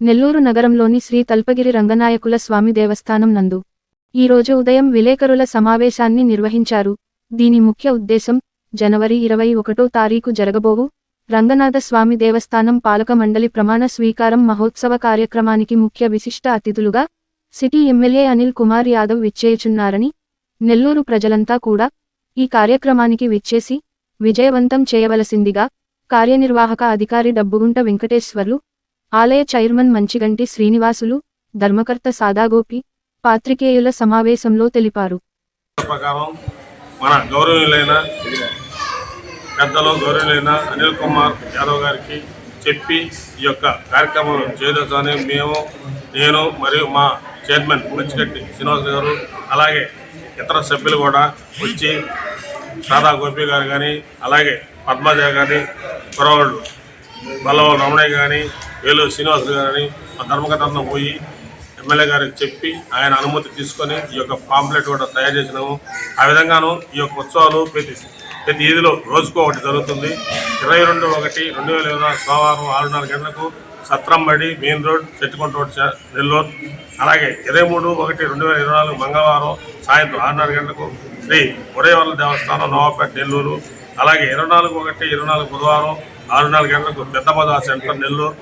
నెల్లూరు నగరంలోని శ్రీ తల్పగిరి రంగనాయకుల స్వామి దేవస్థానం నందు. ఈరోజు ఉదయం విలేకరుల సమావేశాన్ని నిర్వహించారు. దీని ముఖ్య ఉద్దేశం జనవరి ఇరవై ఒకటో తారీఖు జరగబోవు రంగనాథ స్వామి దేవస్థానం పాలక మండలి ప్రమాణ స్వీకారం మహోత్సవ కార్యక్రమానికి ముఖ్య విశిష్ట అతిథులుగా సిటీ ఎమ్మెల్యే అనిల్ కుమార్ యాదవ్ విచ్చేయుచున్నారని నెల్లూరు ప్రజలంతా కూడా ఈ కార్యక్రమానికి విచ్చేసి విజయవంతం చేయవలసిందిగా కార్యనిర్వాహక అధికారి డబ్బుగుంట వెంకటేశ్వర్లు ఆలయ చైర్మన్ మంచిగంటి శ్రీనివాసులు ధర్మకర్త సాదాగోపి పాత్రికేయుల సమావేశంలో తెలిపారు. ప్రకారం మన గౌరవులైన పెద్దలు గౌరవులైన అనిల్ కుమార్ యాదవ్ గారికి చెప్పి ఈ యొక్క కార్యక్రమం చేయదని మేము నేను మరియు మా చైర్మన్ మంచిగట్టి శ్రీనివాస్ గారు అలాగే ఇతర సభ్యులు కూడా వచ్చి సాదా గోపి గారు కానీ అలాగే పద్మజ కానీ కురవాళ్ళు బల్లవ రమణయ్య కానీ వేలూరు శ్రీనివాస్ గారని మా ధర్మకథంలో పోయి ఎమ్మెల్యే గారికి చెప్పి ఆయన అనుమతి తీసుకొని ఈ యొక్క పాంప్లెట్ కూడా తయారు చేసినాము. ఆ విధంగాను ఈ యొక్క ఉత్సవాలు ప్రతి ప్రతి ఈదిలో రోజుకో ఒకటి జరుగుతుంది. ఇరవై రెండు ఒకటి రెండు వేల ఇరవై నాలుగు సోమవారం ఆరున్నర గంటలకు Satrambadi main road Chettukunta road Nellore. అలాగే ఇరవై మూడు ఒకటి రెండు వేల ఇరవై నాలుగు మంగళవారం సాయంత్రం ఆరున్నర గంటలకు శ్రీ ఉదయవరం దేవస్థానం నవాపేట నెల్లూరు. అలాగే ఇరవై నాలుగు ఒకటి ఇరవై నాలుగు బుధవారం ఆరున్నర గంటలకు పెద్ద బజార్ సెంటర్ నెల్లూరు.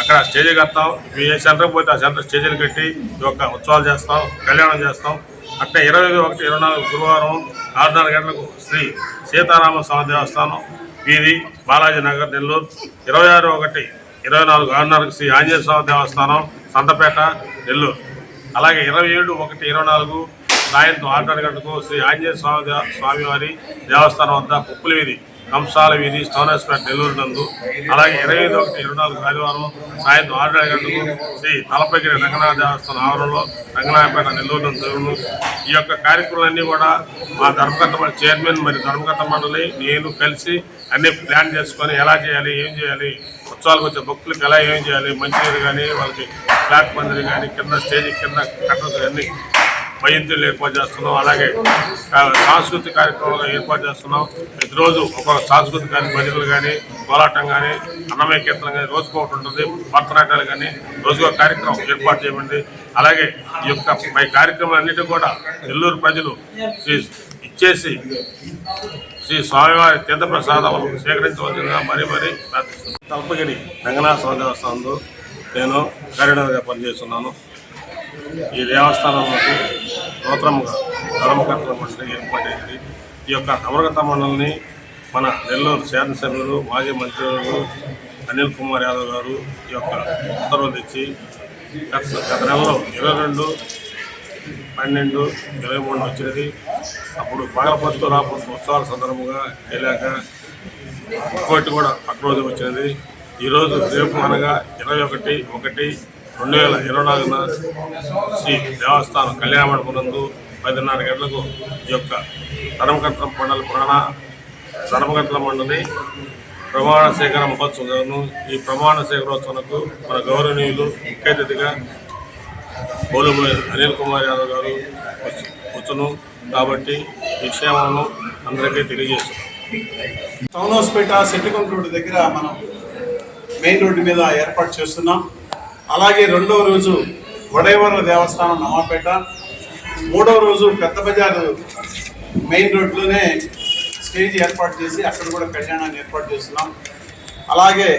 అక్కడ స్టేజ్ కడతాం. మీ సెంటర్కి పోతే ఆ సెంటర్ స్టేజీలు కట్టి ఈ యొక్క ఉత్సవాలు చేస్తాం కళ్యాణం చేస్తాం. అట్లా ఇరవై ఐదు ఒకటి ఇరవై నాలుగు గురువారం ఆరున్నర గంటలకు శ్రీ సీతారామ స్వామి దేవస్థానం వీధి బాలాజీ నగర్ నెల్లూరు. ఇరవై ఆరు ఒకటి ఇరవై నాలుగు ఆరున్నరకు శ్రీ ఆంజనేయ స్వామి దేవస్థానం సంతపేట నెల్లూరు. అలాగే ఇరవై ఏడు ఒకటి ఇరవై నాలుగు సాయంత్రం ఆరున్నర గంటలకు శ్రీ ఆంజనేయ స్వామి స్వామివారి దేవస్థానం వద్ద కుప్పుల వీధి. కంసాల వీధి స్టోనస్పేట నెల్లూరు నందు అలాగే ఇరవై ఐదు ఒకటి ఇరవై నాలుగు ఆదివారం సాయంత్రం ఆరున్నర గంటలకు శ్రీ తలపగిరి రంగనాథ దేవస్థానం ఆవరణలో రంగనాథపేట నెల్లూరు నందు జరుగును. ఈ యొక్క కార్యక్రమాలన్నీ కూడా మా ధర్మకర్త చైర్మన్ మరియు ధర్మకర్త మండలి నేను కలిసి అన్ని ప్లాన్ చేసుకొని ఎలా చేయాలి ఏం చేయాలి ఉత్సవాలకు వచ్చే భక్తులకు ఎలా ఏం చేయాలి మంచినీరు కానీ వాళ్ళకి ఫ్లాట్ మందిరి కానీ కింద స్టేజ్ కింద కట్టలు అన్నీ వైద్యులు ఏర్పాటు చేస్తున్నాం. అలాగే సాంస్కృతిక కార్యక్రమాలు ఏర్పాటు చేస్తున్నాం. ప్రతిరోజు ఒక సాంస్కృతిక కానీ భజనలు కానీ కోలాటం కానీ అన్నమయ కీర్తనం కానీ రోజుకు ఒకటి ఉంటుంది. భరతనాట్యాలు కానీ రోజుకో కార్యక్రమం ఏర్పాటు చేయమండి. అలాగే ఈ యొక్క పై కార్యక్రమాలన్నిటి కూడా నెల్లూరు ప్రజలు శ్రీ ఇచ్చేసి శ్రీ స్వామివారి తీర్థప్రసాదం సేకరించవలసిందిగా మరీ మరీ ప్రార్థిస్తున్నాను తల్పగిరి రంగనాథ స్వామి దేవస్థానంలో నేను కరీనగర్గా పనిచేస్తున్నాను ఈ దేవస్థానంలోకి నూతనంగా ధర్మకర్తల మండలి ఏర్పాటైంది ఈ యొక్క నవరగత మండలిని మన నెల్లూరు శాసనసభ్యులు మాజీ మంత్రులు అనిల్ కుమార్ యాదవ్ గారు ఈ యొక్క ఉత్తర్వులు తెచ్చి గత గత నెలలో ఇరవై రెండు పన్నెండు ఇరవై మూడు వచ్చినది. అప్పుడు పగలపత్తు రాపత్తు ఉత్సవాల సందర్భంగా వెళ్ళాక ఇంకోటి కూడా పక్క రోజు వచ్చినది. ఈరోజు రేపు అనగా ఇరవై ఒకటి ఒకటి రెండు వేల ఇరవై నాలుగున శ్రీ దేవస్థానం కళ్యాణ మండపనందు పదిన్నర గంటలకు ఈ యొక్క ధర్మకర్త మండలి ప్రాణ ధర్మకర్తల మండలి ప్రమాణ సేకరణ మహోత్సవం ఈ ప్రమాణ సేకరోత్సవంకు మన గౌరవనీయులు ముఖ్య అతిథిగా బోలుబోయి అనిల్ కుమార్ యాదవ్ గారు వచ్చును కాబట్టి ఈ అందరికీ తెలియజేస్తున్నాం. టౌన్ హౌస్పేట సెట్టికొండ రోడ్డు దగ్గర మనం మెయిన్ రోడ్డు మీద ఏర్పాటు చేస్తున్నాం. అలాగే రెండవ రోజు వడేవర దేవస్థానం నవాపేట మూడవ రోజు పెద్ద బజారు మెయిన్ రోడ్లోనే స్టేజ్ ఏర్పాటు చేసి అక్కడ కూడా కళ్యాణాన్ని ఏర్పాటు చేస్తున్నాం. అలాగే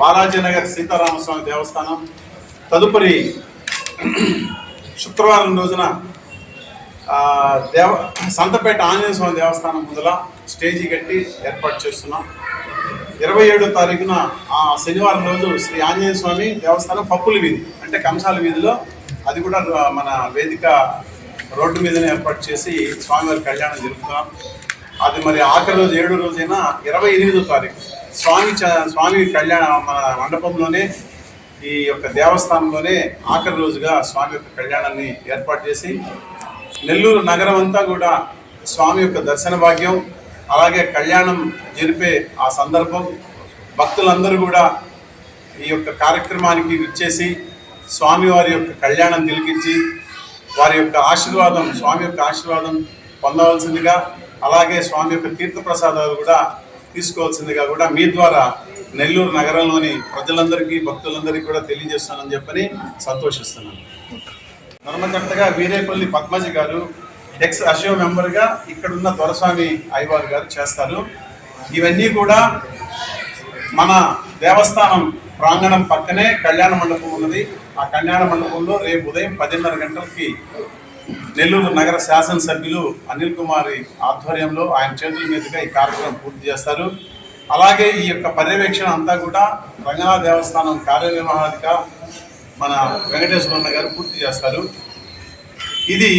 బాలాజీ నగర్ సీతారామస్వామి దేవస్థానం తదుపరి శుక్రవారం రోజున దేవ సంతపేట ఆంజనేయ స్వామి దేవస్థానం ముందుల స్టేజీ కట్టి ఏర్పాటు చేస్తున్నాం. ఇరవై ఏడో తారీఖున ఆ శనివారం రోజు శ్రీ ఆంజనేయ స్వామి దేవస్థానం పప్పుల వీధి అంటే కంసాల వీధిలో. అది కూడా మన వేదిక రోడ్డు మీదనే ఏర్పాటు చేసి స్వామివారి కళ్యాణం జరుపుతాం అది మరి ఆఖరి రోజు ఏడు రోజైన ఇరవై ఎనిమిదో తారీఖు స్వామి చ- స్వామి కళ్యాణ మన మండపంలోనే ఈ యొక్క దేవస్థానంలోనే ఆఖరి రోజుగా స్వామి యొక్క కళ్యాణాన్ని ఏర్పాటు చేసి నెల్లూరు నగరం అంతా కూడా స్వామి యొక్క దర్శన భాగ్యం అలాగే కళ్యాణం జరిపే ఆ సందర్భం భక్తులందరూ కూడా ఈ యొక్క కార్యక్రమానికి విచ్చేసి స్వామివారి యొక్క కళ్యాణం తిలికించి వారి యొక్క ఆశీర్వాదం స్వామి యొక్క ఆశీర్వాదం పొందవలసిందిగా అలాగే స్వామి యొక్క తీర్థప్రసాదాలు కూడా తీసుకోవాల్సిందిగా కూడా మీ ద్వారా నెల్లూరు నగరంలోని ప్రజలందరికీ భక్తులందరికీ కూడా తెలియజేస్తానని చెప్పని సంతోషిస్తున్నాను. ధర్మకర్తగా వీరేపల్లి పద్మజి గారు ఎక్స్ అశివ మెంబర్గా ఇక్కడున్న దొరస్వామి అయ్యవారు గారు చేస్తారు. ఇవన్నీ కూడా మన దేవస్థానం ప్రాంగణం పక్కనే కళ్యాణ మండపం ఉన్నది. ఆ కళ్యాణ మండపంలో రేపు ఉదయం పదిన్నర గంటలకి నెల్లూరు నగర శాసనసభ్యులు అనిల్ కుమారి ఆధ్వర్యంలో ఆయన చేతుల మీదుగా ఈ కార్యక్రమం పూర్తి చేస్తారు. అలాగే ఈ యొక్క పర్యవేక్షణ అంతా కూడా రంగనాథ దేవస్థానం కార్యనిర్వహణాధిక మన వెంకటేశ్వరన్న గారు పూర్తి చేస్తారు. ఇది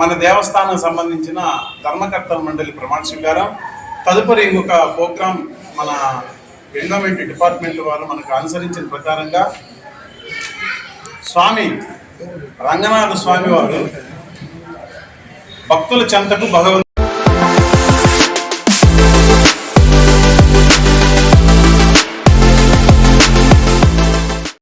మన దేవస్థానం సంబంధించిన ధర్మకర్తల మండలి ప్రమాణ స్వీకారం. తదుపరి ఇంకొక ప్రోగ్రాం మన ఎండోమెంట్ డిపార్ట్మెంట్ వారు మనకు అనుసరించిన ప్రకారంగా స్వామి రంగనాథ స్వామి వారు భక్తుల చెంతకు భగవంతు